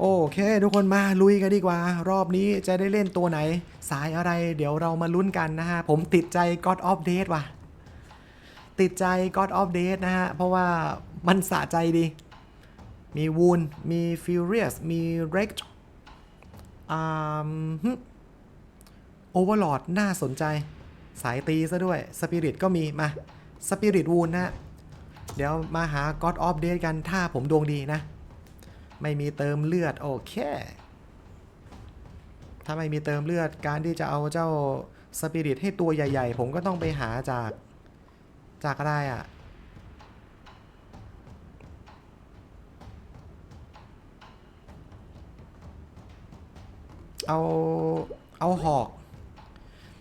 โอเค ทุกคนมาลุยกันดีกว่า รอบนี้จะได้เล่นตัวไหน สายอะไรเดี๋ยวเรามาลุ้นกันนะฮะ ผมติดใจ God of Death ว่ะ ติดใจ God of Death นะฮะ เพราะว่ามันสะใจดี มีวูนมี Furious มี Rex อ่าโอเวอร์ลอดน่าสนใจ สายตีซะด้วยสปิริตก็มีมาสปิริตวูนนะ เดี๋ยวมาหา God of Death กันถ้าผมดวงดีนะ ไม่มีเติมเลือดโอเค ถ้าไม่มีเติมเลือดการที่จะเอาเจ้าสปิริตให้ตัวใหญ่ ๆ ผมก็ต้องไปหาจากจากอะไรอะ่ะเอาเอาหอก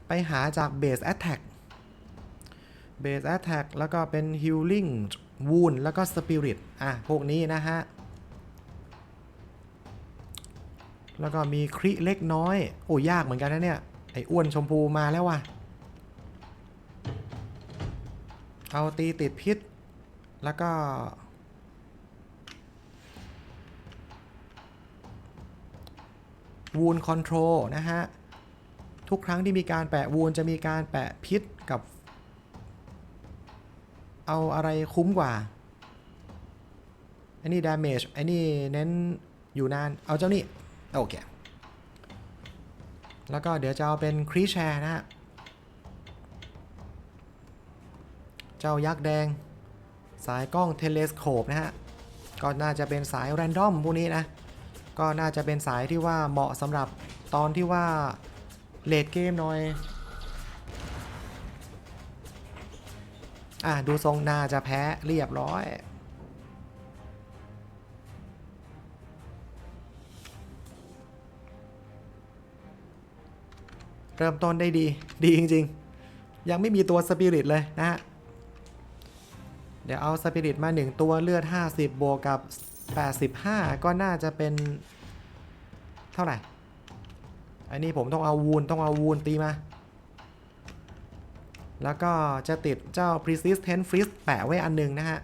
ไปหาจากเบสแอตแทกเบสแอตแทกแล้วก็เป็นฮิลลิ่งวูนแล้วก็สปิริตอะ พวกนี้นะฮะ แล้วก็มีคริเล็กน้อย โอ้ยากเหมือนกันนะเนี่ย ไอ้อ้วนชมพูมาแล้วว่ะ เอาตีติดพิษ แล้วก็ วูนคอนโทรลนะฮะ ทุกครั้งที่มีการแปะวูนจะมีการแปะพิษกับ เอาอะไรคุ้มกว่าอันนี้ damage อันนี้เน้นอยู่นาน เอาเจ้านี่ โอเค แล้วก็เดี๋ยวจะเอาเป็นครีแชร์นะฮะ เจ้ายักษ์แดง สายกล้องเทเลสโคปนะฮะ ก็น่าจะเป็นสายแรนดอมพวกนี้นะ ก็น่าจะเป็นสายที่ว่าเหมาะสำหรับตอนที่ว่าเลดเกมหน่อย อะ ดูทรงน่าจะแพ้เรียบร้อย เริ่มต้นได้ดี ดีจริง ๆ ยังไม่มีตัวสปิริตเลยนะฮะ เดี๋ยวเอาสปิริตมา 1 ตัวเลือด 50 บวกกับ 85 ก็น่าจะเป็นเท่าไหร่ อันนี้ผมต้องเอาวูนต้องเอาวูนตีมา แล้วก็จะติดเจ้า Persistent Freeze แปะไว้อันหนึงนะฮะ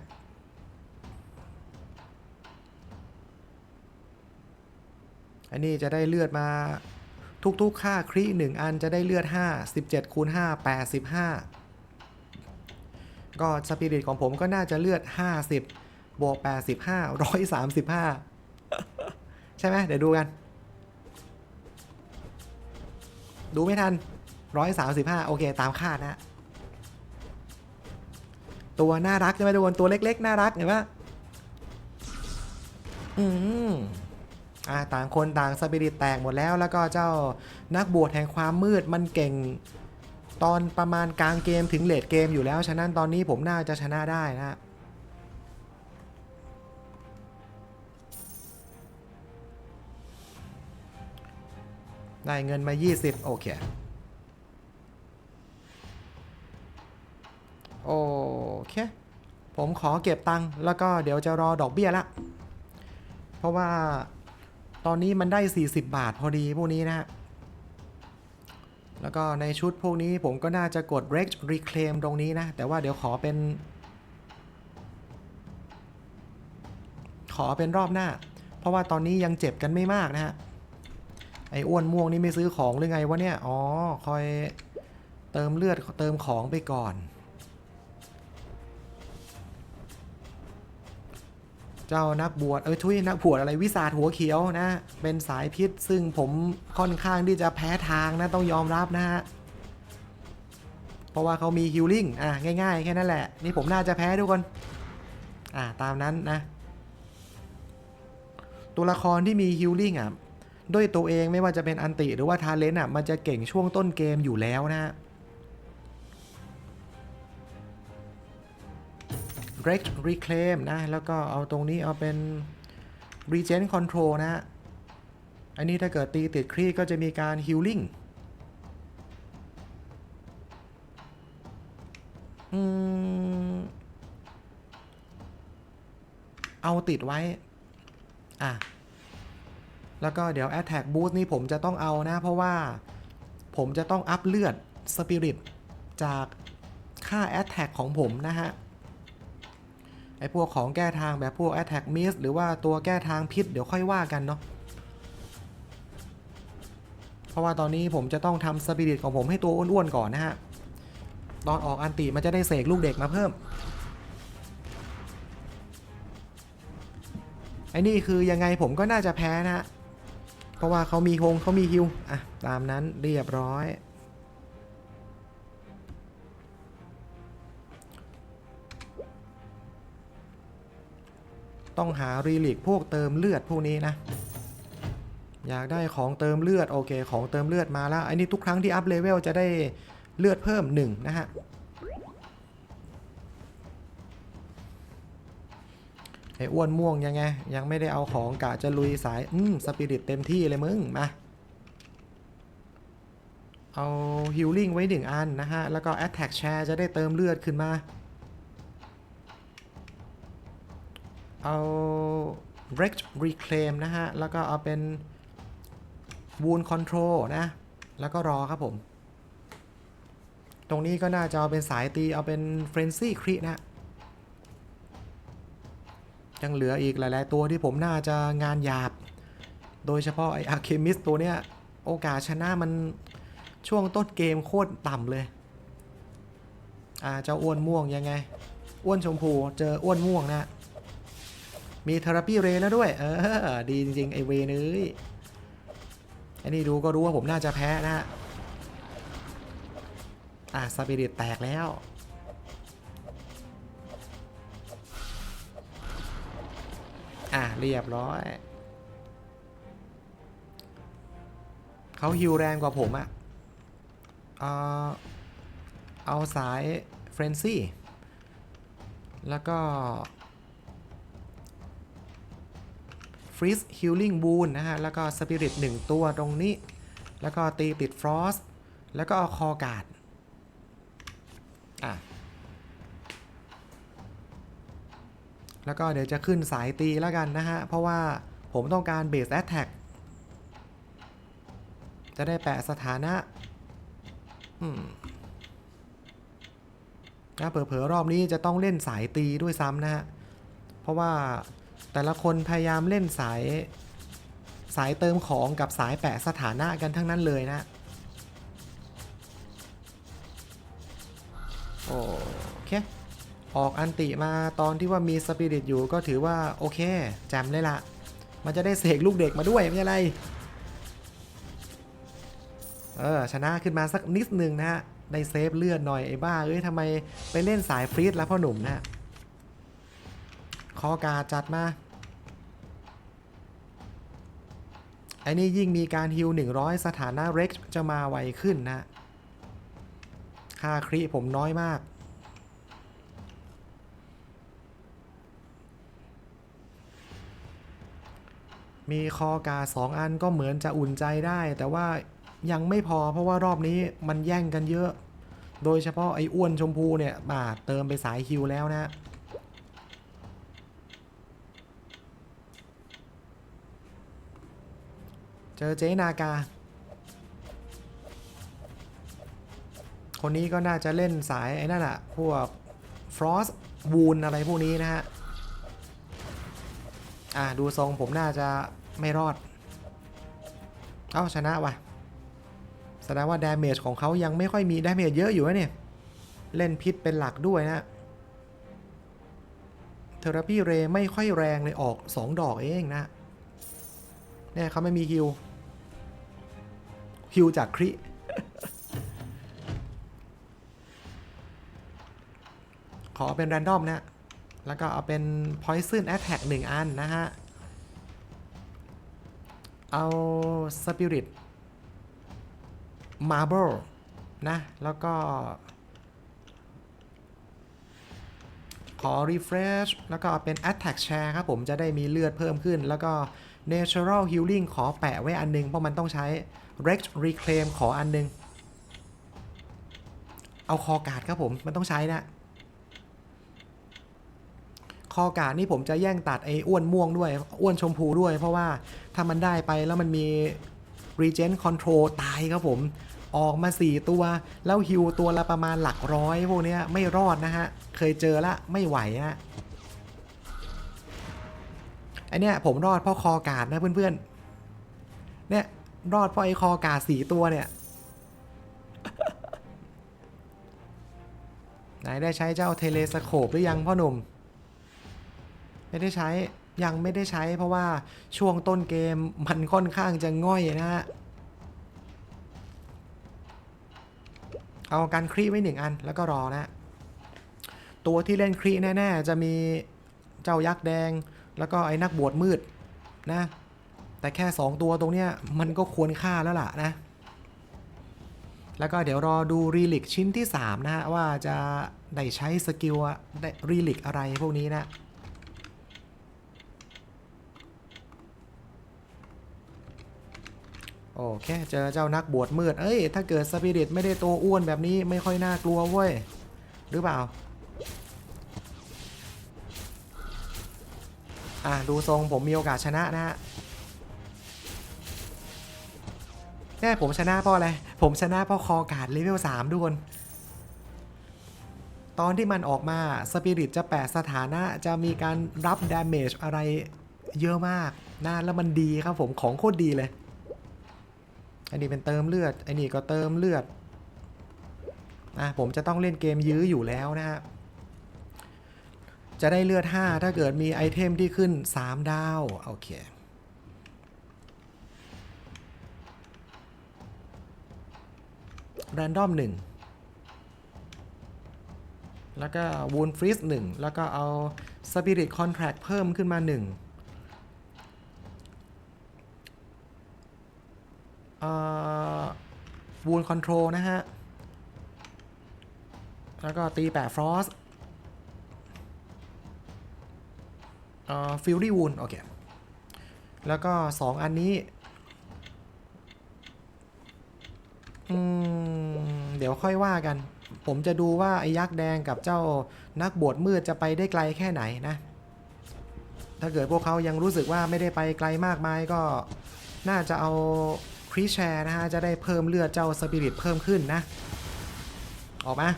อันนี้จะได้เลือดมา ทุกๆ ค่าครีหนึ่งอันจะได้เลือด 5 17คูณ5 85 ก็สปิริตของผมก็น่าจะเลือด 50 บวก 85 135 ใช่ไหมเดี๋ยวดูกัน ดูไม่ทัน 135 โอเค ตามคาดนะตัวน่ารักใช่ไหมทุกคนตัวเล็กๆ น่ารักเห็นปะอืม อ่าต่างคนต่างสปิริตแตกหมดแล้วแล้วก็เจ้านักบวชแห่งความมืดมันเก่งตอนประมาณกลางเกมถึงเลดเกมอยู่แล้ว ฉะนั้นตอนนี้ผมน่าจะชนะได้นะฮะได้เงินมา 20 โอเค โอเค ผมขอเก็บตังค์แล้วก็เดี๋ยวจะรอดอกเบี้ยละ เพราะว่า อนนี้มันได้ 40 บาทพอดีพวกนี้นะฮะ แล้วก็ในชุดพวกนี้ผมก็น่าจะกด Rex Reclaim ตรงนี้นะ แต่ว่าเดี๋ยวขอเป็น ขอเป็นรอบหน้า เพราะว่าตอนนี้ยังเจ็บกันไม่มากนะฮะ ไอ้อ้วนม่วงนี่ไม่ซื้อของหรือไงวะเนี่ย อ๋อ คอยเติมเลือดเติมของไปก่อน เจ้านักบวชเอ้ยทุยนักบวชอะไรวิสาหัวเขียวนะ เป็นสายพิษซึ่งผมค่อนข้างที่จะแพ้ทางนะต้องยอมรับนะฮะเพราะว่าเขามีฮิลลิ่งอะง่ายๆ แค่นั้นแหละ นี่ผมน่าจะแพ้ทุกคนอะตามนั้นนะ ตัวละครที่มีฮิลลิ่งอะด้วยตัวเองไม่ว่าจะเป็นอันติหรือว่าทาเลนต์อะมันจะเก่งช่วงต้นเกมอยู่แล้วนะฮะ Rex Reclaim นะ แล้วก็เอาตรงนี้เอาเป็น Regen Control นะฮะ อันนี้ถ้าเกิดตีติดครีก็จะมีการ Healing อเอาติดไว้ อะ แล้วก็เดี๋ยว Attack Boost นี่ผมจะต้องเอานะ เพราะว่าผมจะต้องอัพเลือด Spirit จากค่า Attack ของผมนะฮะ ไอ้พวกของแก้ทางแบบพวก Attack Miss หรือว่าตัวแก้ทางพิษเดี๋ยวค่อยว่ากันเนาะเพราะว่าตอนนี้ผมจะต้องทำสปิริตของผมให้ตัวอ้วนๆก่อนนะฮะ ตอนออกอันติมันจะได้เสกลูกเด็กมาเพิ่ม ไอ้นี่คือยังไงผมก็น่าจะแพ้นะฮะ เพราะว่าเขามีฮงเขามีฮิว อะ ตามนั้นเรียบร้อย ต้องหารีลิกพวกเติมเลือดพวกนี้นะ อยากได้ของเติมเลือดโอเค ของเติมเลือดมาแล้วอันนี้ทุกครั้งที่อัพเลเวลจะได้เลือดเพิ่ม1นะฮะไอ้อ้วนม่วงยังไง ยังไม่ได้เอาของกะจะลุยสาย อืมสปิริตเต็มที่เลยมึง มา เอาฮิลลิ่งไว้หนึ่งอันนะฮะ แล้วก็ Attack Share จะได้เติมเลือดขึ้นมา เอา Wrecked Reclaim นะฮะ แล้วก็เอาเป็น Wound Control นะ แล้วก็รอครับผม ตรงนี้ก็น่าจะเอาเป็นสายตี เอาเป็น Frenzy Crit นะ ยังเหลืออีกหลาย ๆ ตัวที่ผมน่าจะงานหยาบ โดยเฉพาะไอ้ Alchemist ตัวเนี้ย โอกาสชนะมันช่วงต้นเกมโคตรต่ำเลยอ่าเจ้าอ้วนม่วงยังไง อ้วนชมพูเจออ้วนม่วงนะ มีเทอราปีเรแล้วด้วย เออ ดีจริงๆ ไอเวเนยอันนี้ดูก็รู้ว่าผมน่าจะแพ้นะฮะอะสปิริตแตกแล้ว อะ เรียบร้อย เขาฮิวแรงกว่าผมอะเอาสายเฟรนซี่ แล้วก็ ฟรีซฮิลลิ่งบูนนะฮะ แล้วก็สปิริตหนึ่งตัวตรงนี้ แล้วก็ตีติดฟรอสแล้วก็เอาคอการ์ดอะแล้วก็เดี๋ยวจะขึ้นสายตีแล้วกันนะฮะ เพราะว่าผมต้องการเบสแอ t แทกจะได้แปะสถานะอืมนะเผลอๆรอบนี้จะต้องเล่นสายตีด้วยซ้ำนะฮะ เพราะว่า แต่ละคนพยายามเล่นสาย สายเติมของกับสายแปะสถานะกันทั้งนั้นเลยนะ โอเค ออกอันติมาตอนที่ว่ามีสปิริตอยู่ก็ถือว่า โอเคแจมเลยละ มันจะได้เสกลูกเด็กมาด้วยไม่ใช่อะไร เออ ชนะขึ้นมาสักนิดหนึ่งนะฮะได้เซฟเลือดหน่อยไอ้บ้า เอ้ยทำไมไปเล่นสายฟรีดแล้วพ่อหนุ่มนะฮะ คอกาจัดมาไอ้นี่ยิ่งมีการฮิว100 สถานะเร็กจะมาไวขึ้นนะค่าครีผมน้อยมาก มีคอกาสองอันก็เหมือนจะอุ่นใจได้ แต่ว่ายังไม่พอเพราะว่ารอบนี้มันแย่งกันเยอะ โดยเฉพาะไอ้อ้วนชมพูเนี่ยมาเติมไปสายฮิวแล้วนะ เจอเจ๊นากา คนนี้ก็น่าจะเล่นสายไอ้นั่นอะพวกฟรอสวูนอะไรพวกนี้นะฮะ อ่าดูทรงผมน่าจะไม่รอด เอ้าชนะว่ะ แสดงว่าดาเมจของเขายังไม่ค่อยมีดาเมจเยอะอยู่นะเนี่ย เล่นพิษเป็นหลักด้วยนะเทอราปีเรไม่ค่อยแรงเลยออก 2 ดอกเองนะเนี่ยเขาไม่มีฮิว ฮิวจากคริขอเป็นแรนดอมนะ แล้วก็เอาเป็น Poison Attack 1อันนะฮะ เอา Spirit Marble นะ แล้วก็ ขอ Refresh แล้วก็เอาเป็น Attack Share ครับผมจะได้มีเลือดเพิ่มขึ้นแล้วก็ Natural Healing ขอแปะไว้อันนึง เพราะมันต้องใช้ Rex Reclaim ขออันนึง เอาคอการ์ดครับผม มันต้องใช้นะ คอการ์ดนี่ผมจะแย่งตัดไอ้อ้วนม่วงด้วย อ้วนชมพูด้วย เพราะว่าถ้ามันได้ไปแล้วมันมี Regen Control ตายครับผม ออกมา 4 ตัว แล้วฮิวตัวละประมาณหลักร้อยพวกนี้ไม่รอดนะฮะ เคยเจอละไม่ไหวฮะ ไอเนี้ยผมรอดเพราะคอการ์ดนะเพื่อนๆ เนี่ยรอดเพราะไอ้คอกาสีตัวเนี่ย ไหนได้ใช้เจ้าเทเลสโคปหรือยังพ่อหนุ่ม ไม่ได้ใช้ยังไม่ได้ใช้เพราะว่าช่วงต้นเกมมันค่อนข้างจะง่อยนะฮะ เอาการครีไว้หนึ่งอันแล้วก็รอนะ ตัวที่เล่นครีแน่ ๆ จะมีเจ้ายักษ์แดง แล้วก็ไอ้นักบวชมืดนะ แต่แค่ 2 ตัวตรงเนี้ยมันก็ควรค่าแล้วล่ะนะ แล้วก็เดี๋ยวรอดูรีลิกชิ้นที่ 3 นะฮะ ว่าจะได้ใช้สกิลได้รีลิกอะไรพวกนี้นะโอเคเจอเจ้านักบวชมืด เอ้ย ถ้าเกิดสปิริตไม่ได้ตัวอ้วนแบบนี้ไม่ค่อยน่ากลัวเว้ย หรือเปล่า อะดูทรงผมมีโอกาสชนะนะฮะแน่ผมชนะเพราะอะไร ผมชนะเพราะคอกาดเลเวล3ทุกคน ตอนที่มันออกมาสปิริตจะแปะสถานะจะมีการรับดาเมจอะไรเยอะมากนะแล้วมันดีครับผมของโคตรดีเลย อันนี้เป็นเติมเลือด อันนี้ก็เติมเลือดอะผมจะต้องเล่นเกมยื้ออยู่แล้วนะฮะ จะได้เลือด 5 ถ้าเกิดมีไอเทมที่ขึ้น 3 ดาว โอเค แรนดอม1แล้วก็วูนฟรีส1แล้วก็เอา Spirit Contract เพิ่มขึ้นมา1เอ่อวูนคอนโทรลนะฮะ แล้วก็ตีแปะฟรอส ฟิลลี่วูนโอเค แล้วก็ 2 อันนี้ เดี๋ยวค่อยว่ากัน ผมจะดูว่า ไอ้ยักษ์แดงกับเจ้านักบวชมืดจะไปได้ไกลแค่ไหนนะ ถ้าเกิดพวกเขายังรู้สึกว่าไม่ได้ไปไกลมากมายก็น่าจะเอาครีแชร์นะฮะ จะได้เพิ่มเลือดเจ้าสปิริตเพิ่มขึ้นนะ ออกมา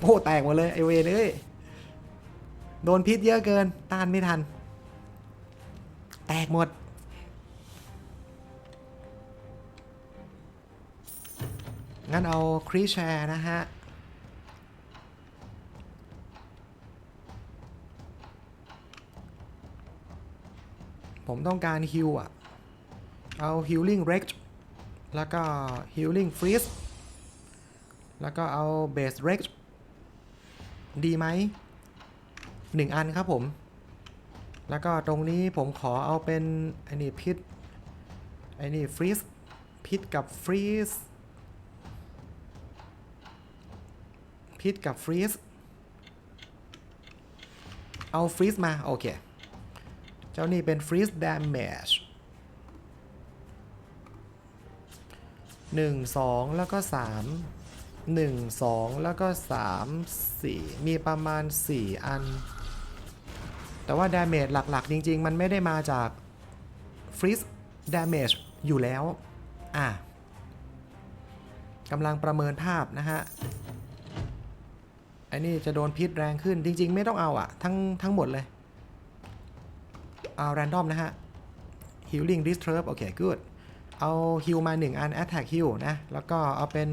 โอ้แตกหมดเลย ไอเวนเอ้ย โดนพิษเยอะเกิน ต้านไม่ทัน แตกหมด งั้นเอาครีแชร์นะฮะ ผมต้องการฮิลอะ เอา healing r e g แล้วก็ healing freeze แล้วก็เอา base r e g ดีไหม หนึ่งอันครับผม แล้วก็ตรงนี้ผมขอเอาเป็นไอ้นี่พิษไอ้นี่ฟรีสพิษกับฟรีสพิษกับฟรีสเอาฟรีสมา โอเค เจ้านี่เป็นฟรีสด a ม a g e หนึ่งสองแล้วก็สามหนึ่งสองแล้วก็สามสี่มีประมาณสี่อัน แต่ว่า damage หลักๆ จริง ๆ มันไม่ได้มาจาก freeze damage อยู่แล้ว อะกำลังประเมินภาพนะฮะไอันนี้จะโดนพิษแรงขึ้นจริง ๆ ไม่ต้องเอาอะทั้งทั้งหมดเลย เอา random นะฮะ healing disturb โอเค good เอา heal มา 1 อัน attack heal นะ แล้วก็เอาเป็น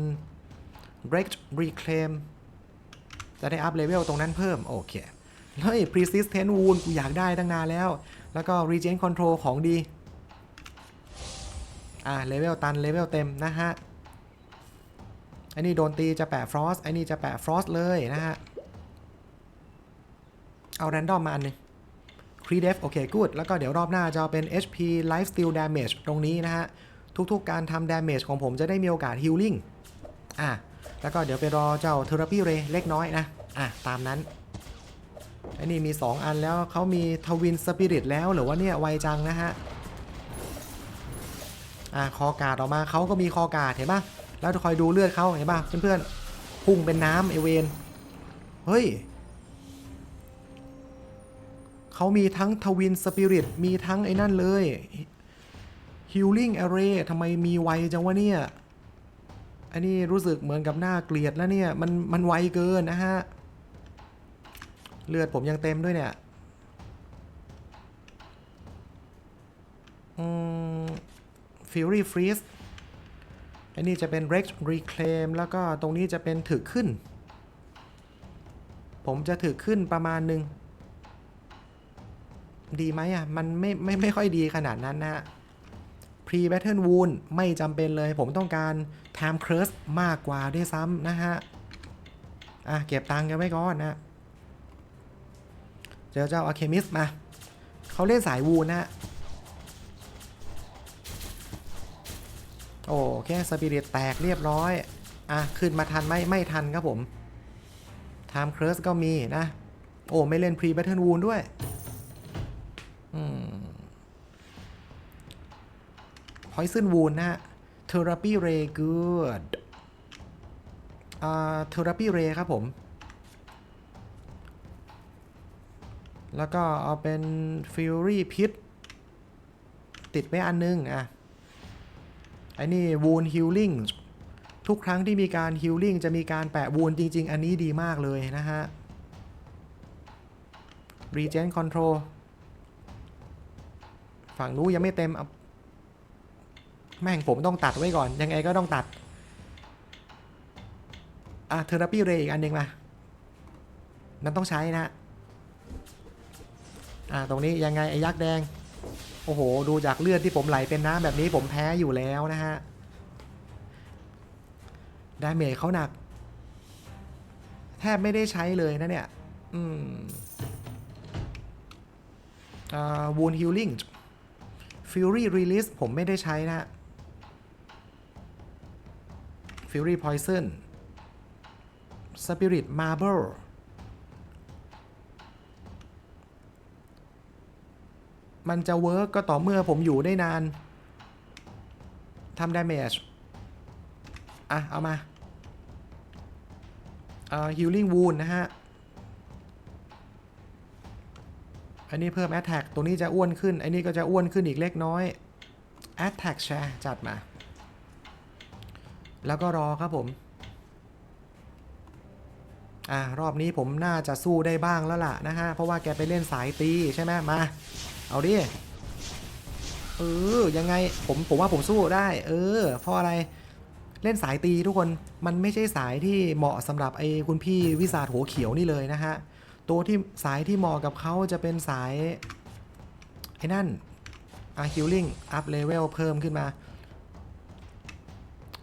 break reclaim จะได้อัพเลเวลตรงนั้นเพิ่ม โอเค เฮ้ย persistent wound กูอยากได้ตั้งนานแล้ว แล้วก็ regen control ของดี อ่าเลเวลตันเลเวลเต็มนะฮะอันนี้โดนตีจะแปะ frost อันนี้จะแปะ frost เลยนะฮะ เอา random มาอันหนึง c r e def โอเค good แล้วก็เดี๋ยวรอบหน้าจะเอาเป็น HP life steal damage ตรงนี้นะฮะ ทุกๆการทำ damage ของผมจะได้มีโอกาส healing อะแล้วก็เดี๋ยวไปรอเจ้า therapy ray เล็กน้อยนะ อะ ตามนั้น อันนี้มี 2 อันแล้วเขามีทวินสปิริตแล้วหรือว่าเนี่ยไวจังนะฮะ อะคอกาดออกมาเขาก็มีคอกาดเห็นปะแล้วคอยดูเลือดเขาเห็นปะเพื่อนๆพุ่งเป็นน้ำไอเวนเฮ้ยเขามีทั้งทวินสปิริตมีทั้งไอ้นั่นเลย Healing Array ทำไมมีไวจังวะเนี่ยอันนี้รู้สึกเหมือนกับหน้าเกลียดแล้วเนี่ย มันมันไวเกินนะฮะ เลือดผมยังเต็มด้วยเนี่ย อืม Fury Freeze อันนี้จะเป็น Rex Reclaim แล้วก็ตรงนี้จะเป็นถึกขึ้น ผมจะถึกขึ้นประมาณหนึ่ง ดีไหมอะ มันไม่ไม่ไม่ค่อยดีขนาดนั้นนะ Pre Battle Wound ไม่จำเป็นเลย ผมต้องการ Time Curse มากกว่าด้วยซ้ำนะฮะ อะ เก็บตังค์กันไว้ก่อนนะ เจอเจ้า Alchemist มาเขาเล่นสายวูนนะฮะโอเคสปิริตแตกเรียบร้อย อะ ขึ้นมาทันไหมไม่ทันครับผม Time Curse ก็มีนะ โอ้ไม่เล่น Pre Battle Wound ด้วยอืม Poison Wound นะฮะ Therapy Ray Good อ่า Therapy Ray ครับผม แล้วก็เอาเป็น Fury Pit ติดไว้อันนึงอะไอ้นี่ Wound Healing ทุกครั้งที่มีการ Healing จะมีการแปะ Wound จริง ๆ อันนี้ดีมากเลยนะฮะ Regen Control ฝั่งนู้ยังไม่เต็ม แม่งผมต้องตัดไว้ก่อน ยังไงก็ต้องตัด อะเทอราปีเรอีกอันหนึ่งมามันต้องใช้นะ อะตรงนี้ยังไงไอ้ยักษ์แดง โอ้โห ดูจากเลือดที่ผมไหลเป็นน้ำแบบนี้ผมแพ้อยู่แล้วนะฮะดาเมจเขาหนัก แทบไม่ได้ใช้เลยนะเนี่ย อืมอ่า wound healing fury release ผมไม่ได้ใช้นะ fury poison spirit marble มันจะเวิร์กก็ต่อเมื่อผมอยู่ได้นานทำ damage อะ เอามาอ่า healing wound นะฮะ อันนี้เพิ่ม attack ตัวนี้จะอ้วนขึ้น อันนี้ก็จะอ้วนขึ้นอีกเล็กน้อย attack share จัดมา แล้วก็รอครับผม อ่ารอบนี้ผมน่าจะสู้ได้บ้างแล้วล่ะนะฮะ เพราะว่าแกไปเล่นสายตีใช่ไหมมา เอาดิ เออ ยังไง ผม ผมว่าผมสู้ได้ เออ เพราะอะไร เล่นสายตีทุกคน มันไม่ใช่สายที่เหมาะสำหรับไอ้คุณพี่วิสาหัวเขียวนี่เลยนะฮะ ตัวที่สายที่เหมาะกับเขาจะเป็นสาย ไอ้นั่นอะฮิลลิ่ง อัพเลเวลเพิ่มขึ้นมา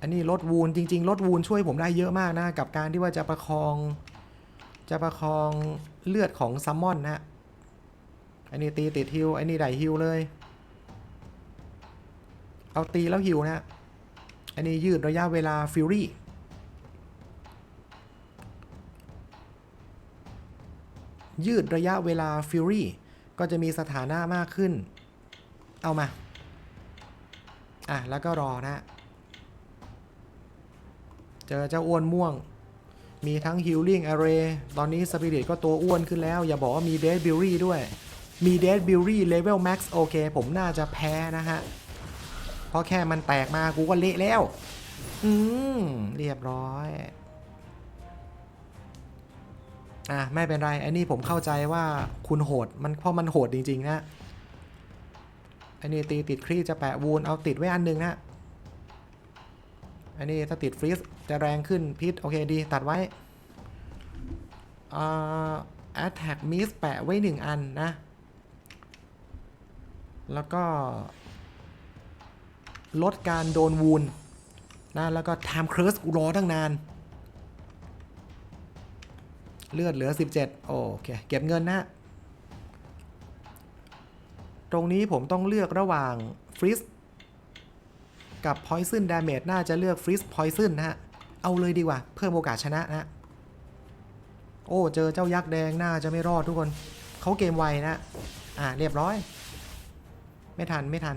อันนี้ลดวูนจริง ๆ ลดวูนช่วยผมได้เยอะมากนะ กับการที่ว่าจะประคอง จะประคองเลือดของซัมมอนนะอันนี้ตีติดฮิลอันนี้ได้ฮิลเลย เอาตีแล้วฮิลนะอันนี้ยืดระยะเวลาฟิวรี่ยืดระยะเวลาฟิวรี่ก็จะมีสถานะมากขึ้น เอามา อะ แล้วก็รอนะ เจอเจ้าอ้วนม่วง มีทั้ง Healing Array ตอนนี้ Spirit ก็ตัวอ้วนขึ้นแล้ว อย่าบอกว่ามี Dead b u r y ด้วย มี Dead b u r y Level Max โอเค ผมน่าจะแพ้นะฮะ เพราะแค่มันแตกมากูก็เละแล้ว อืม เรียบร้อยอะไม่เป็นไรอันนี้ผมเข้าใจว่าคุณโหดมันเพราะมันโหดจริง ๆ นะอันนี้ตีติดครีจะแปะวูนเอาติดไว้อันหนึงนะ อันนี้ถ้าติดฟรีซจะแรงขึ้นพิษโอเคดีตัดไว้อ่า attack miss แปะไว้หนึ่งอันนะ แล้วก็ ลดการโดนวูนนะแล้วก็ time curse กูรอตั้งนาน เลือดเหลือ 17 โอเค เก็บเงินนะ ตรงนี้ผมต้องเลือกระหว่างฟรีซ กับ Poison Damage น่าจะเลือก Freeze Poison นะฮะ เอาเลยดีกว่า เพิ่มโอกาสชนะนะฮะโอ้ เจอเจ้ายักษ์แดงน่าจะไม่รอดทุกคน เขาเกมไวนะ อ่าเรียบร้อย ไม่ทันไม่ทัน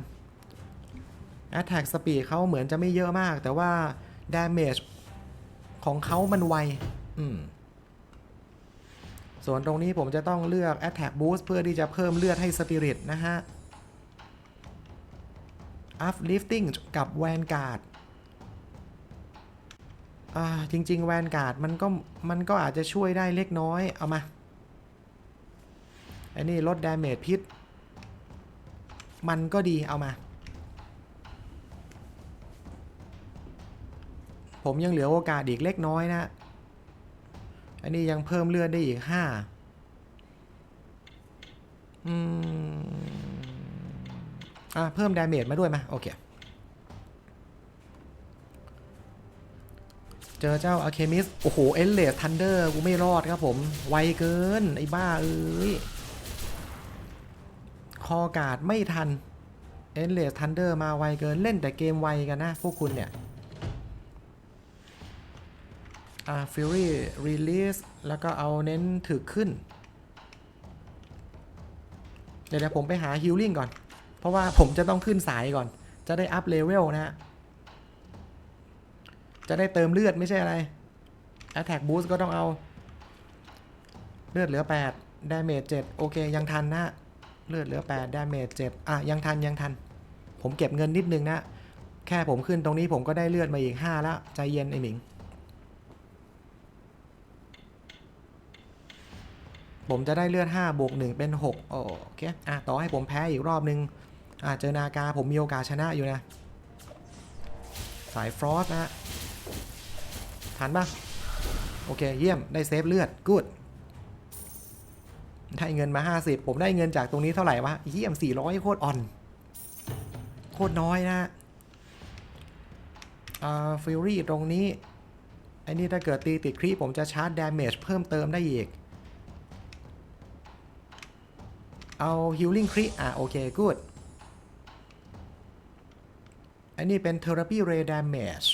Attack Speed เขาเหมือนจะไม่เยอะมาก แต่ว่า Damage ของเขามันไว อืมส่วนตรงนี้ผมจะต้องเลือก Attack Boost เพื่อที่จะเพิ่มเลือดให้ Spirit นะฮะ uplifting กับ vanguard อ่าจริงๆ vanguard มันก็มันก็อาจจะช่วยได้เล็กน้อย เอามาอันนี้ลด damage พิษ มันก็ดีเอามา ผมยังเหลือโอกาสอีกเล็กน้อยนะ อันนี้ยังเพิ่มเลือดได้อีกห้าอืม อะเพิ่มดาเมจมาด้วยไหมโอเค เจอเจ้าอะเคมิสโอ้โห เอเลสทันเดอร์กูไม่รอดครับผม ไวเกิน ไอ้บ้าเอ้ย คอกาดไม่ทัน เอเลสทันเดอร์มาไวเกินเล่นแต่เกมไวกันนะ พวกคุณเนี่ยอ่าฟิรี่รีลิสแล้วก็เอาเน้นถึกขึ้น เดี๋ยวผมไปหาฮิลลิ่งก่อน เพราะว่าผมจะต้องขึ้นสายก่อน จะได้อัพเลเวลนะฮะ จะได้เติมเลือดไม่ใช่อะไร Attack Boost ก็ต้องเอา เลือดเหลือ 8 Damage 7 โอเค ยังทันนะ เลือดเหลือ 8 Damage 7 อะ ยังทันยังทัน ผมเก็บเงินนิดนึงนะ แค่ผมขึ้นตรงนี้ผมก็ได้เลือดมาอีก 5 แล้ว ใจเย็นไอหมิง ผมจะได้เลือด 5 บวก 1 เป็น 6 โอเค อะ ต่อให้ผมแพ้อีกรอบนึง อะเจอนากาผมมีโอกาสชนะอยู่นะ สายฟรอสนะฮะทันปะโอเค เยี่ยมได้เซฟเลือดกูดได้เงินมา 50 ผมได้เงินจากตรงนี้เท่าไหร่วะเยี่ยม 400 โคตรอ่อน โคตรน้อยนะอ่าฟิลรี่ตรงนี้ไอ้นี่ถ้าเกิดตีติดครีปผมจะชาร์จดาเมจเพิ่มเติมได้อีก เอาฮิลลิ่งครีอะโอเคกูด อันนี้เป็น Therapy Ray Damage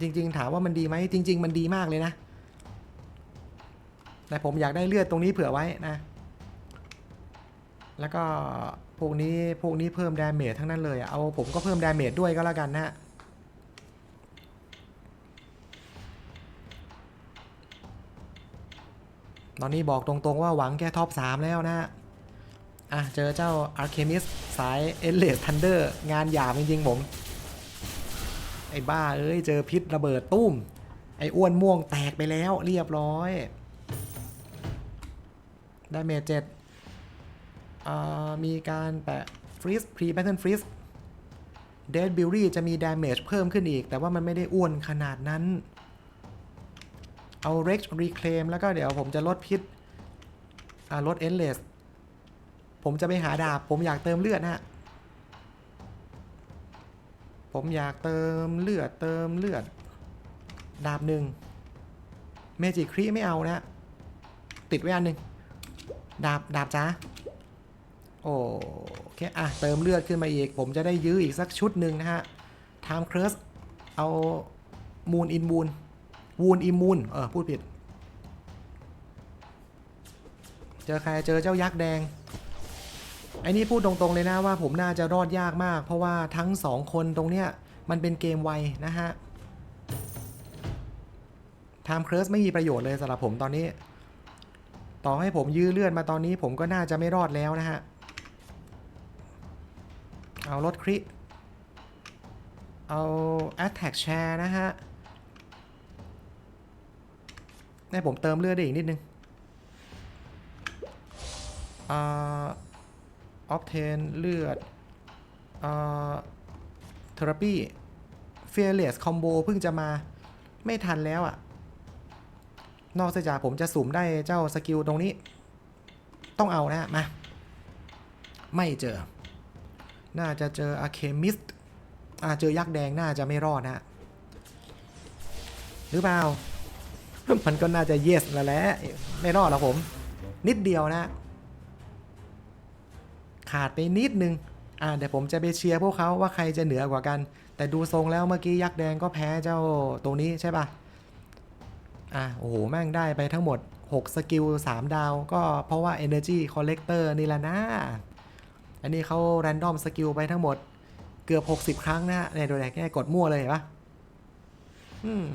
จริง ๆ ถามว่ามันดีไหมจริง ๆ มันดีมากเลยนะ แต่ผมอยากได้เลือดตรงนี้เผื่อไว้นะ แล้วก็พวกนี้พวกนี้เพิ่มดาเมจทั้งนั้นเลยเอาผมก็เพิ่มดาเมจด้วยก็แล้วกันนะตอนนี้บอกตรงๆว่าหวังแค่ท็อป 3 แล้วนะ อะ เจอเจ้า Artemis สาย e n l e s Thunder งานหยาบจริงๆผม ไอ้บ้า เอ้ย เจอพิษระเบิดตุ้ม ไอ้อ้วนม่วงแตกไปแล้วเรียบร้อย ได้เมจเจ็ดอ่ามีการแปะฟรีสพรีแบทเทิลฟรีสเดดบิลลี่จะมีดาเมจเพิ่มขึ้นอีก แต่ว่ามันไม่ได้อ้วนขนาดนั้น เอา Rex Reclaim แล้วก็เดี๋ยวผมจะลดพิษอ่าลด Endless ผมจะไปหาดาบ ผมอยากเติมเลือดนะฮะ ผมอยากเติมเลือดเติมเลือด ดาบหนึ่งเมจิครีไม่เอานะติดไว้อันหนึ่งดาบดาบจ้าโอเคอะเติมเลือดขึ้นมาอีก ผมจะได้ยื้ออีกสักชุดหนึ่งนะฮะ Time c r u s เอามูนอินมูนวูนอิมูนเออพูดผิด เจอใครเจอเจ้ายักษ์แดง ไอ้นี่พูดตรงๆเลยนะว่าผมน่าจะรอดยากมาก เพราะว่าทั้งสองคนตรงเนี้ยมันเป็นเกมไวนะฮะ Time c r u s ไม่มีประโยชน์เลยสำหรับผมตอนนี้ ต่อให้ผมยื้อเลือดมาตอนนี้ผมก็น่าจะไม่รอดแล้วนะฮะ เอารถคริ เอา Attack Share นะฮะให้ผมเติมเลือดได้อีกนิดนึงอ่า ออฟเทนเลือดเอ่อเทอราปีเฟียเลสคอมโบเพิ่งจะมาไม่ทันแล้วอะ่ะ นอกจากผมจะสุ่มได้เจ้าสกิลตรงนี้ ต้องเอานะมา ไม่เจอ น่าจะเจออะเคมิสอ่าเจอยักษ์แดงน่าจะไม่รอดนะหรือเปล่า มันก็น่าจะเยสแล้วแหละไม่รอดหรอกผม นิดเดียวนะ ขาดไปนิดนึง อ่าเดี๋ยวผมจะไปเชียร์พวกเขาว่าใครจะเหนือกว่ากัน แต่ดูทรงแล้วเมื่อกี้ยักษ์แดงก็แพ้เจ้าตรงนี้ใช่ปะอะโอ้โห แม่งได้ไปทั้งหมด 6 สกิล 3 ดาว ก็เพราะว่า Energy Collector นี่แหละนะ อันนี้เขาแรนดอมสกิลไปทั้งหมดเกือบ 60 ครั้งนะในโดยแค่กดมั่วเลยเห็นปะอืม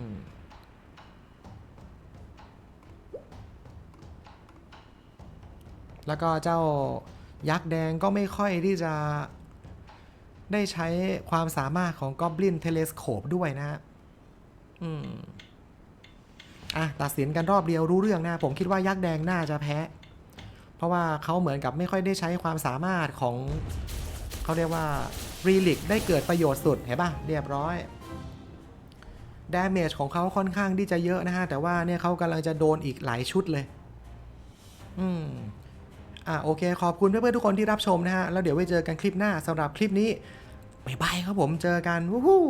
แล้วก็เจ้า ยักษ์แดงก็ไม่ค่อยที่จะได้ใช้ความสามารถของ Goblin Telescope ด้วยนะฮะอืมอะตัดสินกันรอบเดียวรู้เรื่องนะ ผมคิดว่ายักษ์แดงน่าจะแพ้ เพราะว่าเขาเหมือนกับไม่ค่อยได้ใช้ความสามารถของเขาเรียกว่ารีลิกได้เกิดประโยชน์สุดเห็นปะเรียบร้อยดาเมจของเขาค่อนข้างที่จะเยอะนะฮะ แต่ว่าเนี่ยเขากำลังจะโดนอีกหลายชุดเลย อืม อะโอเค ขอบคุณเพื่อนๆทุกคนที่รับชมนะฮะ แล้วเดี๋ยวไว้เจอกันคลิปหน้าสำหรับคลิปนี้บ๊ายบายครับผมเจอกันวู้ฮู้